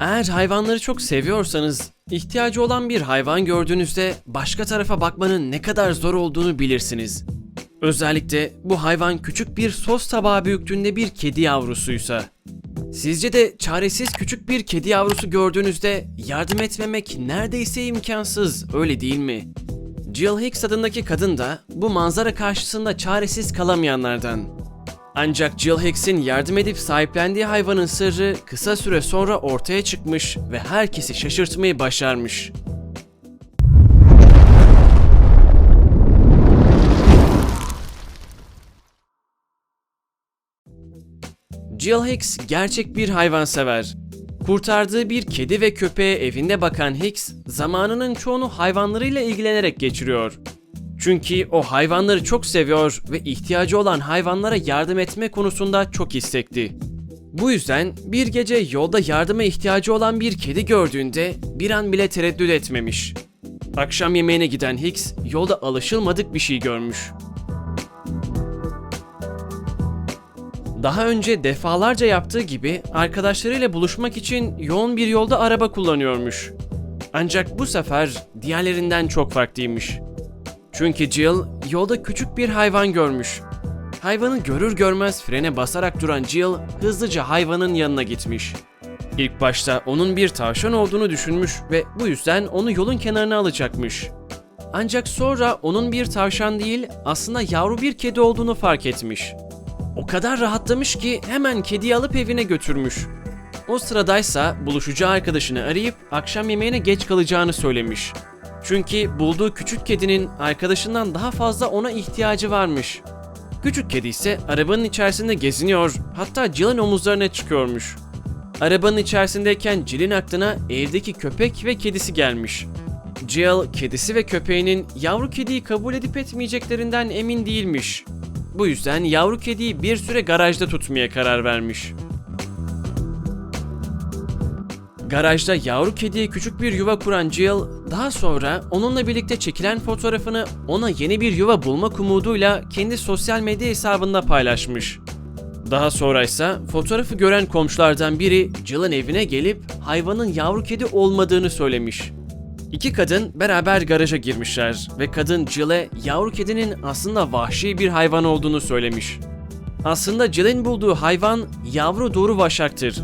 Eğer hayvanları çok seviyorsanız, ihtiyacı olan bir hayvan gördüğünüzde başka tarafa bakmanın ne kadar zor olduğunu bilirsiniz. Özellikle bu hayvan küçük bir sos tabağı büyüklüğünde bir kedi yavrusuysa. Sizce de çaresiz küçük bir kedi yavrusu gördüğünüzde yardım etmemek neredeyse imkansız, öyle değil mi? Jill Hicks adındaki kadın da bu manzara karşısında çaresiz kalamayanlardan. Ancak Jill Hicks'in yardım edip sahiplendiği hayvanın sırrı kısa süre sonra ortaya çıkmış ve herkesi şaşırtmayı başarmış. Jill Hicks gerçek bir hayvansever. Kurtardığı bir kedi ve köpeğe evinde bakan Hicks, zamanının çoğunu hayvanlarıyla ilgilenerek geçiriyor. Çünkü o hayvanları çok seviyor ve ihtiyacı olan hayvanlara yardım etme konusunda çok istekli. Bu yüzden bir gece yolda yardıma ihtiyacı olan bir kedi gördüğünde bir an bile tereddüt etmemiş. Akşam yemeğine giden Hicks yolda alışılmadık bir şey görmüş. Daha önce defalarca yaptığı gibi arkadaşlarıyla buluşmak için yoğun bir yolda araba kullanıyormuş. Ancak bu sefer diğerlerinden çok farklıymış. Çünkü Jill yolda küçük bir hayvan görmüş. Hayvanı görür görmez frene basarak duran Jill hızlıca hayvanın yanına gitmiş. İlk başta onun bir tavşan olduğunu düşünmüş ve bu yüzden onu yolun kenarına alacakmış. Ancak sonra onun bir tavşan değil aslında yavru bir kedi olduğunu fark etmiş. O kadar rahatlamış ki hemen kediyi alıp evine götürmüş. O sıradaysa buluşacağı arkadaşını arayıp akşam yemeğine geç kalacağını söylemiş. Çünkü bulduğu küçük kedinin arkadaşından daha fazla ona ihtiyacı varmış. Küçük kedi ise arabanın içerisinde geziniyor, hatta Jill'in omuzlarına çıkıyormuş. Arabanın içerisindeyken Jill'in aklına evdeki köpek ve kedisi gelmiş. Jill, kedisi ve köpeğinin yavru kediyi kabul edip etmeyeceklerinden emin değilmiş. Bu yüzden yavru kediyi bir süre garajda tutmaya karar vermiş. Garajda yavru kediye küçük bir yuva kuran Jill, daha sonra onunla birlikte çekilen fotoğrafını ona yeni bir yuva bulmak umuduyla kendi sosyal medya hesabında paylaşmış. Daha sonra ise fotoğrafı gören komşulardan biri Jill'ın evine gelip hayvanın yavru kedi olmadığını söylemiş. İki kadın beraber garaja girmişler ve kadın Jill'e yavru kedinin aslında vahşi bir hayvan olduğunu söylemiş. Aslında Jill'in bulduğu hayvan yavru doğru vaşaktır.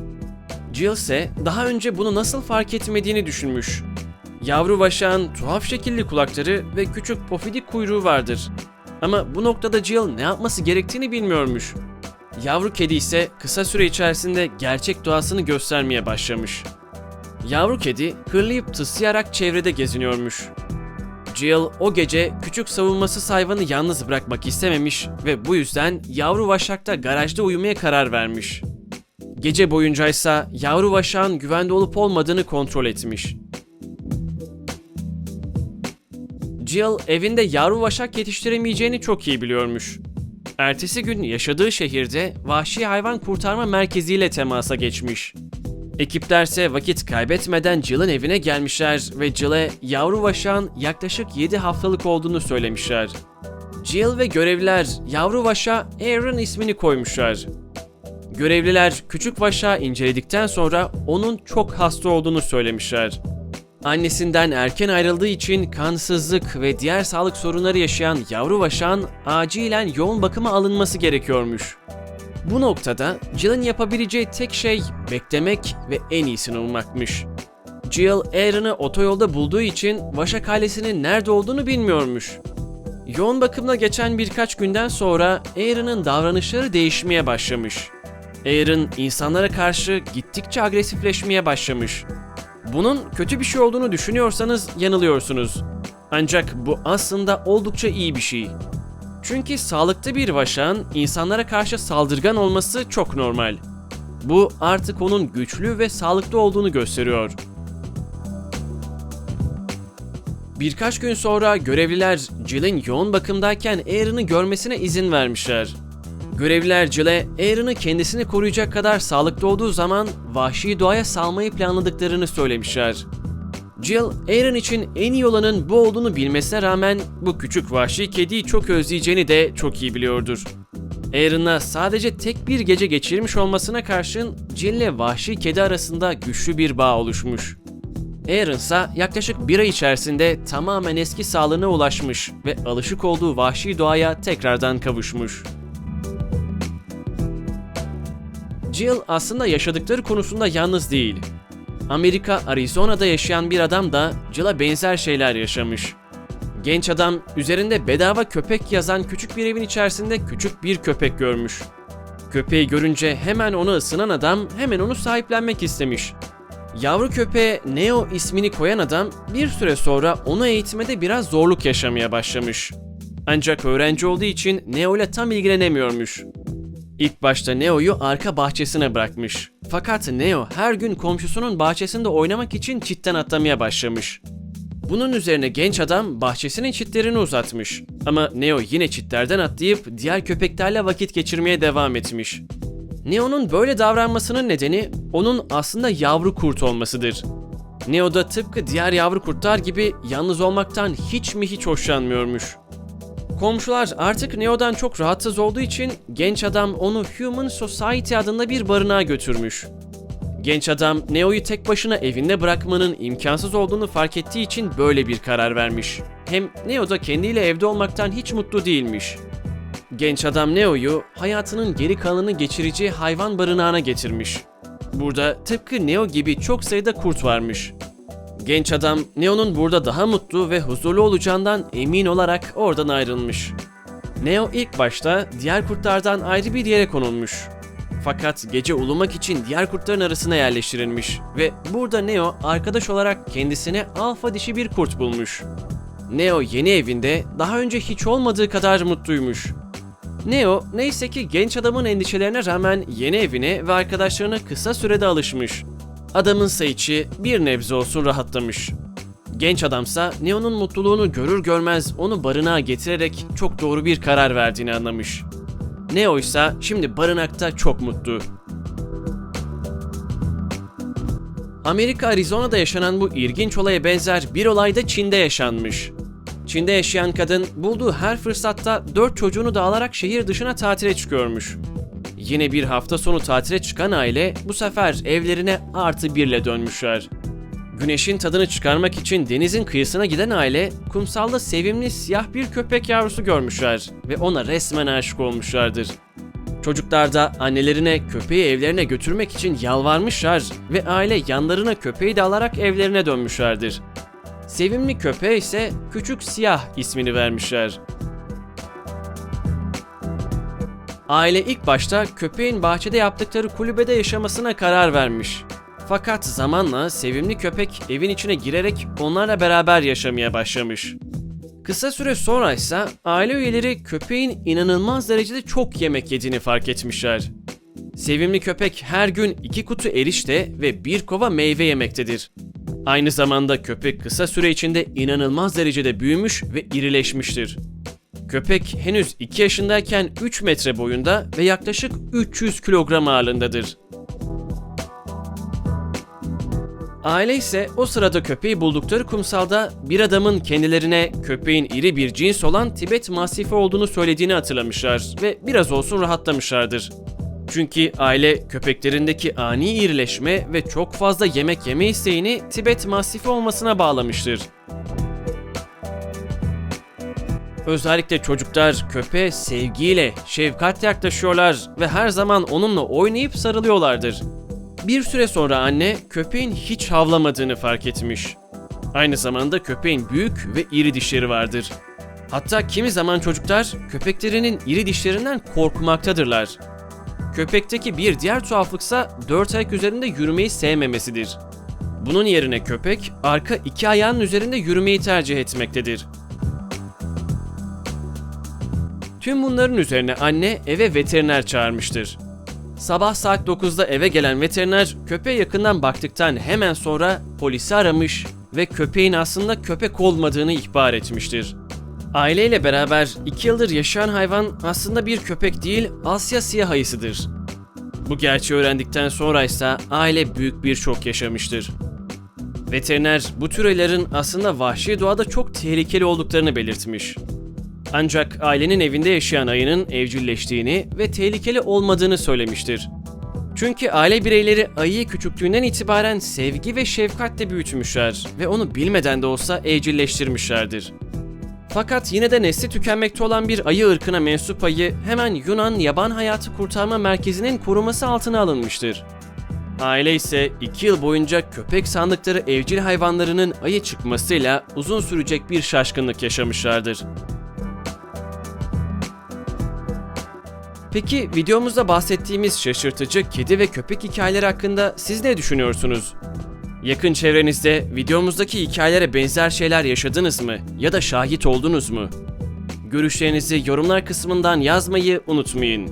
Jill ise daha önce bunu nasıl fark etmediğini düşünmüş. Yavru vaşağın tuhaf şekilli kulakları ve küçük pofidik kuyruğu vardır. Ama bu noktada Jill ne yapması gerektiğini bilmiyormuş. Yavru kedi ise kısa süre içerisinde gerçek doğasını göstermeye başlamış. Yavru kedi hırlayıp tıslayarak çevrede geziniyormuş. Jill o gece küçük savunmasız hayvanı yalnız bırakmak istememiş ve bu yüzden yavru vaşakta garajda uyumaya karar vermiş. Gece boyunca ise yavru vaşağın güvende olup olmadığını kontrol etmiş. Jill evinde yavru vaşak yetiştiremeyeceğini çok iyi biliyormuş. Ertesi gün yaşadığı şehirde vahşi hayvan kurtarma merkeziyle temasa geçmiş. Ekiplerse vakit kaybetmeden Jill'in evine gelmişler ve Jill'e yavru vaşağın yaklaşık 7 haftalık olduğunu söylemişler. Jill ve görevliler yavru vaşa Aaron ismini koymuşlar. Görevliler küçük vaşağı inceledikten sonra onun çok hasta olduğunu söylemişler. Annesinden erken ayrıldığı için kansızlık ve diğer sağlık sorunları yaşayan yavru vaşağın acilen yoğun bakıma alınması gerekiyormuş. Bu noktada Jill'in yapabileceği tek şey beklemek ve en iyisini ummakmış. Jill, Aaron'ı otoyolda bulduğu için Vaşak ailesinin nerede olduğunu bilmiyormuş. Yoğun bakımda geçen birkaç günden sonra Aaron'ın davranışları değişmeye başlamış. Aaron insanlara karşı gittikçe agresifleşmeye başlamış. Bunun kötü bir şey olduğunu düşünüyorsanız yanılıyorsunuz. Ancak bu aslında oldukça iyi bir şey. Çünkü sağlıklı bir vaşağın insanlara karşı saldırgan olması çok normal. Bu artık onun güçlü ve sağlıklı olduğunu gösteriyor. Birkaç gün sonra görevliler Jill'in yoğun bakımdayken Aaron'ı görmesine izin vermişler. Görevliler Jill'e Aaron'ı kendisini koruyacak kadar sağlıklı olduğu zaman vahşi doğaya salmayı planladıklarını söylemişler. Jill, Aaron için en iyi olanın bu olduğunu bilmesine rağmen bu küçük vahşi kediyi çok özleyeceğini de çok iyi biliyordur. Aaron'la sadece tek bir gece geçirmiş olmasına karşın Jill ile vahşi kedi arasında güçlü bir bağ oluşmuş. Aaron ise yaklaşık bir ay içerisinde tamamen eski sağlığına ulaşmış ve alışık olduğu vahşi doğaya tekrardan kavuşmuş. Jill aslında yaşadıkları konusunda yalnız değil. Amerika, Arizona'da yaşayan bir adam da Jill'a benzer şeyler yaşamış. Genç adam üzerinde bedava köpek yazan küçük bir evin içerisinde küçük bir köpek görmüş. Köpeği görünce hemen ona ısınan adam hemen onu sahiplenmek istemiş. Yavru köpeğe Neo ismini koyan adam bir süre sonra onu eğitmede biraz zorluk yaşamaya başlamış. Ancak öğrenci olduğu için Neo ile tam ilgilenemiyormuş. İlk başta Neo'yu arka bahçesine bırakmış. Fakat Neo her gün komşusunun bahçesinde oynamak için çitten atlamaya başlamış. Bunun üzerine genç adam bahçesinin çitlerini uzatmış. Ama Neo yine çitlerden atlayıp diğer köpeklerle vakit geçirmeye devam etmiş. Neo'nun böyle davranmasının nedeni onun aslında yavru kurt olmasıdır. Neo da tıpkı diğer yavru kurtlar gibi yalnız olmaktan hiç mi hiç hoşlanmıyormuş. Komşular artık Neo'dan çok rahatsız olduğu için genç adam onu Human Society adında bir barınağa götürmüş. Genç adam Neo'yu tek başına evinde bırakmanın imkansız olduğunu fark ettiği için böyle bir karar vermiş. Hem Neo da kendiyle evde olmaktan hiç mutlu değilmiş. Genç adam Neo'yu hayatının geri kalanını geçireceği hayvan barınağına getirmiş. Burada tıpkı Neo gibi çok sayıda kurt varmış. Genç adam Neo'nun burada daha mutlu ve huzurlu olacağından emin olarak oradan ayrılmış. Neo ilk başta diğer kurtlardan ayrı bir yere konulmuş. Fakat gece ulumak için diğer kurtların arasına yerleştirilmiş ve burada Neo arkadaş olarak kendisine alfa dişi bir kurt bulmuş. Neo yeni evinde daha önce hiç olmadığı kadar mutluymuş. Neo neyse ki genç adamın endişelerine rağmen yeni evine ve arkadaşlarına kısa sürede alışmış. Adamın içi bir nebze olsun rahatlamış. Genç adamsa Neo'nun mutluluğunu görür görmez onu barınağa getirerek çok doğru bir karar verdiğini anlamış. Neo ise şimdi barınakta çok mutlu. Amerika Arizona'da yaşanan bu ilginç olaya benzer bir olay da Çin'de yaşanmış. Çin'de yaşayan kadın bulduğu her fırsatta dört çocuğunu da alarak şehir dışına tatile çıkıyormuş. Yine bir hafta sonu tatile çıkan aile bu sefer evlerine artı birle dönmüşler. Güneşin tadını çıkarmak için denizin kıyısına giden aile kumsalda sevimli siyah bir köpek yavrusu görmüşler ve ona resmen aşık olmuşlardır. Çocuklar da annelerine köpeği evlerine götürmek için yalvarmışlar ve aile yanlarına köpeği de alarak evlerine dönmüşlerdir. Sevimli köpeğe ise Küçük Siyah ismini vermişler. Aile ilk başta köpeğin bahçede yaptıkları kulübede yaşamasına karar vermiş. Fakat zamanla sevimli köpek evin içine girerek onlarla beraber yaşamaya başlamış. Kısa süre sonra ise aile üyeleri köpeğin inanılmaz derecede çok yemek yediğini fark etmişler. Sevimli köpek her gün iki kutu erişte ve bir kova meyve yemektedir. Aynı zamanda köpek kısa süre içinde inanılmaz derecede büyümüş ve irileşmiştir. Köpek henüz 2 yaşındayken 3 metre boyunda ve yaklaşık 300 kilogram ağırlığındadır. Aile ise o sırada köpeği buldukları kumsalda bir adamın kendilerine köpeğin iri bir cins olan Tibet Masifi olduğunu söylediğini hatırlamışlar ve biraz olsun rahatlamışlardır. Çünkü aile köpeklerindeki ani irileşme ve çok fazla yemek yeme isteğini Tibet Masifi olmasına bağlamıştır. Özellikle çocuklar köpeğe sevgiyle, şefkatle yaklaşıyorlar ve her zaman onunla oynayıp sarılıyorlardır. Bir süre sonra anne köpeğin hiç havlamadığını fark etmiş. Aynı zamanda köpeğin büyük ve iri dişleri vardır. Hatta kimi zaman çocuklar köpeklerinin iri dişlerinden korkmaktadırlar. Köpekteki bir diğer tuhaflıksa dört ayak üzerinde yürümeyi sevmemesidir. Bunun yerine köpek arka iki ayağının üzerinde yürümeyi tercih etmektedir. Tüm bunların üzerine anne eve veteriner çağırmıştır. Sabah saat 9'da eve gelen veteriner köpeğe yakından baktıktan hemen sonra polisi aramış ve köpeğin aslında köpek olmadığını ihbar etmiştir. Aileyle beraber 2 yıldır yaşayan hayvan aslında bir köpek değil Asya siyah ayısıdır. Bu gerçeği öğrendikten sonra ise aile büyük bir şok yaşamıştır. Veteriner bu türlerin aslında vahşi doğada çok tehlikeli olduklarını belirtmiş. Ancak ailenin evinde yaşayan ayının evcilleştiğini ve tehlikeli olmadığını söylemiştir. Çünkü aile bireyleri ayıyı küçüklüğünden itibaren sevgi ve şefkatle büyütmüşler ve onu bilmeden de olsa evcilleştirmişlerdir. Fakat yine de nesli tükenmekte olan bir ayı ırkına mensup ayı hemen Yunan Yaban Hayatı Kurtarma Merkezi'nin koruması altına alınmıştır. Aile ise 2 yıl boyunca köpek sandıkları evcil hayvanlarının ayı çıkmasıyla uzun sürecek bir şaşkınlık yaşamışlardır. Peki videomuzda bahsettiğimiz şaşırtıcı kedi ve köpek hikayeleri hakkında siz ne düşünüyorsunuz? Yakın çevrenizde videomuzdaki hikayelere benzer şeyler yaşadınız mı ya da şahit oldunuz mu? Görüşlerinizi yorumlar kısmından yazmayı unutmayın.